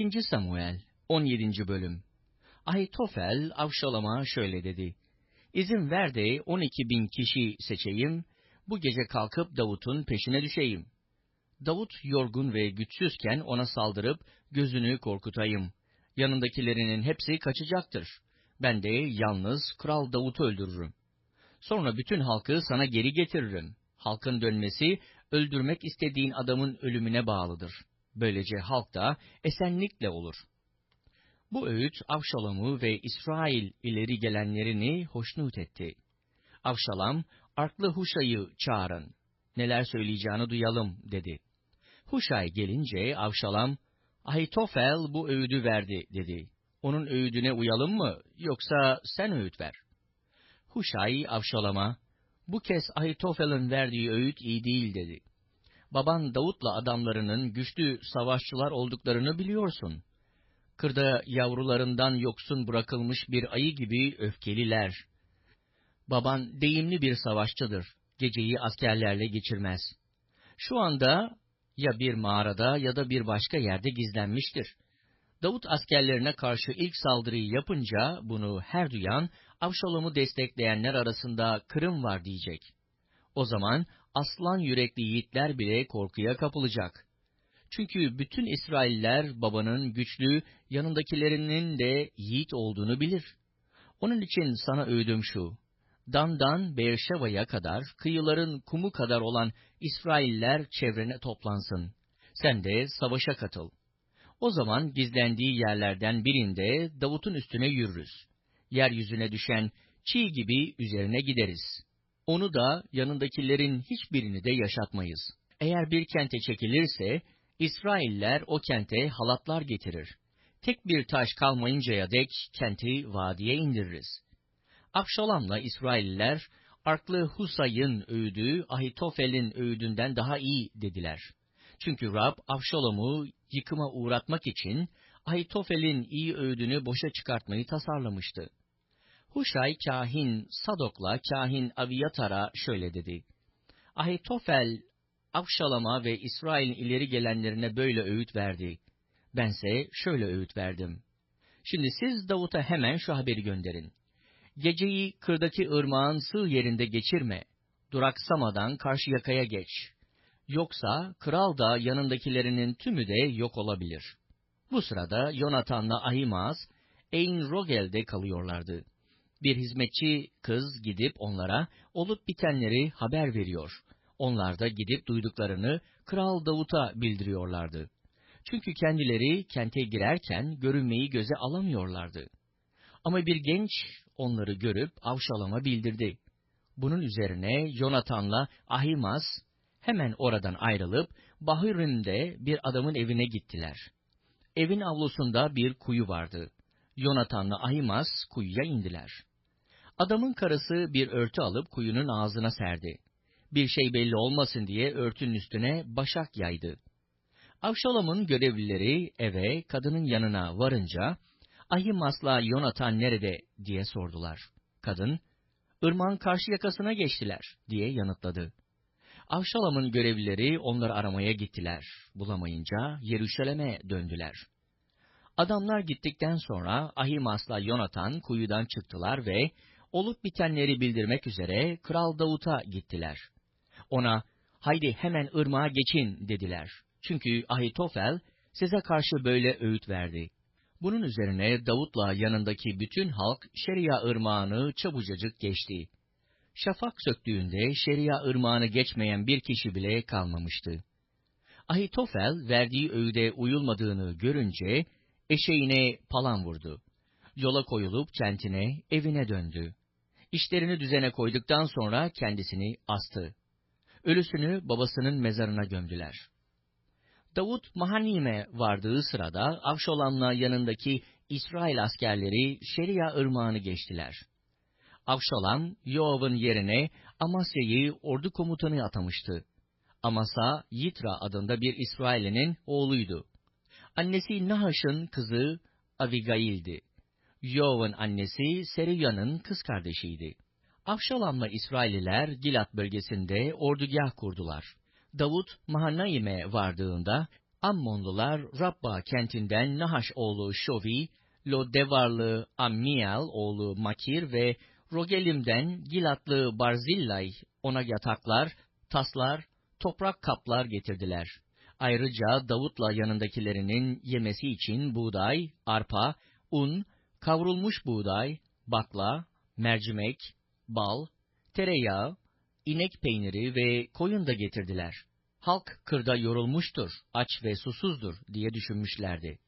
2. Samuel 17. bölüm Ahitofel Avşalam'a şöyle dedi. İzin ver de 12 bin kişi seçeyim, bu gece kalkıp Davut'un peşine düşeyim. Davut yorgun ve güçsüzken ona saldırıp gözünü korkutayım. Yanındakilerinin hepsi kaçacaktır. Ben de yalnız Kral Davut'u öldürürüm. Sonra bütün halkı sana geri getiririm. Halkın dönmesi, öldürmek istediğin adamın ölümüne bağlıdır. Böylece halk da esenlikle olur. Bu öğüt Avşalam'ı ve İsrail ileri gelenlerini hoşnut etti. Avşalam, Arklı Huşay'ı çağırın. Neler söyleyeceğini duyalım, dedi. Huşay gelince Avşalam, Ahitofel bu öğüdü verdi, dedi. Onun öğüdüne uyalım mı, yoksa sen öğüt ver. Huşay Avşalam'a, bu kez Ahitofel'in verdiği öğüt iyi değil, dedi. Baban Davut'la adamlarının güçlü savaşçılar olduklarını biliyorsun. Kırda yavrularından yoksun bırakılmış bir ayı gibi öfkeliler. Baban deyimli bir savaşçıdır. Geceyi askerlerle geçirmez. Şu anda ya bir mağarada ya da bir başka yerde gizlenmiştir. Davut askerlerine karşı ilk saldırıyı yapınca bunu her duyan Avşalom'u destekleyenler arasında kırım var diyecek. O zaman aslan yürekli yiğitler bile korkuya kapılacak. Çünkü bütün İsrailler babanın güçlü, yanındakilerinin de yiğit olduğunu bilir. Onun için sana öğüdüm şu, Dan'dan Beerşeva'ya kadar, kıyıların kumu kadar olan İsrailler çevrene toplansın. Sen de savaşa katıl. O zaman gizlendiği yerlerden birinde Davut'un üstüne yürürüz. Yeryüzüne düşen çiğ gibi üzerine gideriz. Onu da yanındakilerin hiçbirini de yaşatmayız. Eğer bir kente çekilirse, İsrailler o kente halatlar getirir. Tek bir taş kalmayıncaya dek kenti vadiye indiririz. Akşalam'la İsrailler, Arklı Husay'ın öğüdü Ahitofel'in öğüdünden daha iyi dediler. Çünkü Rab Avşalom'u yıkıma uğratmak için Ahitofel'in iyi öğüdünü boşa çıkartmayı tasarlamıştı. Huşay kahin Sadok'la kahin Aviyatar'a şöyle dedi. Ahitofel Avşalam'a ve İsrail'in ileri gelenlerine böyle öğüt verdi. Bense şöyle öğüt verdim. Şimdi siz Davut'a hemen şu haberi gönderin. Geceyi kırdaki ırmağın sığ yerinde geçirme. Duraksamadan karşı yakaya geç. Yoksa kral da yanındakilerinin tümü de yok olabilir. Bu sırada Yonatan'la Ahimaz, Ein Rogel'de kalıyorlardı. Bir hizmetçi kız gidip onlara olup bitenleri haber veriyor. Onlar da gidip duyduklarını Kral Davut'a bildiriyorlardı. Çünkü kendileri kente girerken görünmeyi göze alamıyorlardı. Ama bir genç onları görüp Avşalam'a bildirdi. Bunun üzerine Yonatan'la Ahimaz hemen oradan ayrılıp Bahir'inde bir adamın evine gittiler. Evin avlusunda bir kuyu vardı. Yonatan'la Ahimaz kuyuya indiler. Adamın karısı bir örtü alıp kuyunun ağzına serdi. Bir şey belli olmasın diye örtünün üstüne başak yaydı. Avşalam'ın görevlileri eve kadının yanına varınca, Ahimas'la Yonatan nerede diye sordular. Kadın, ırmağın karşı yakasına geçtiler diye yanıtladı. Avşalam'ın görevlileri onları aramaya gittiler. Bulamayınca Yeruşalim'e döndüler. Adamlar gittikten sonra Ahimas'la Yonatan kuyudan çıktılar ve olup bitenleri bildirmek üzere Kral Davut'a gittiler. Ona, haydi hemen ırmağa geçin dediler. Çünkü Ahitofel size karşı böyle öğüt verdi. Bunun üzerine Davut'la yanındaki bütün halk Şeria ırmağını çabucacık geçti. Şafak söktüğünde Şeria ırmağını geçmeyen bir kişi bile kalmamıştı. Ahitofel verdiği öğüde uyulmadığını görünce eşeğine palan vurdu. Yola koyulup kentine, evine döndü. İşlerini düzene koyduktan sonra kendisini astı. Ölüsünü babasının mezarına gömdüler. Davut Mahanim'e vardığı sırada Avşolam'la yanındaki İsrail askerleri Şeria ırmağını geçtiler. Avşolam, Yoav'ın yerine Amasya'yı ordu komutanı atamıştı. Amasa, Yitra adında bir İsrail'in oğluydu. Annesi Nahaş'ın kızı Avigail'di. Yoav'ın annesi Seriya'nın kız kardeşiydi. Avşalam'la İsraililer Gilat bölgesinde ordugah kurdular. Davut Mahanaim'e vardığında Ammonlular Rabba kentinden Nahaş oğlu Şovi, Lodevarlı Ammiel oğlu Makir ve Rogelim'den Gilatlı Barzillay ona yataklar, taslar, toprak kaplar getirdiler. Ayrıca Davut'la yanındakilerinin yemesi için buğday, arpa, un, kavrulmuş buğday, bakla, mercimek, bal, tereyağı, inek peyniri ve koyun da getirdiler. Halk kırda yorulmuştur, aç ve susuzdur diye düşünmüşlerdi.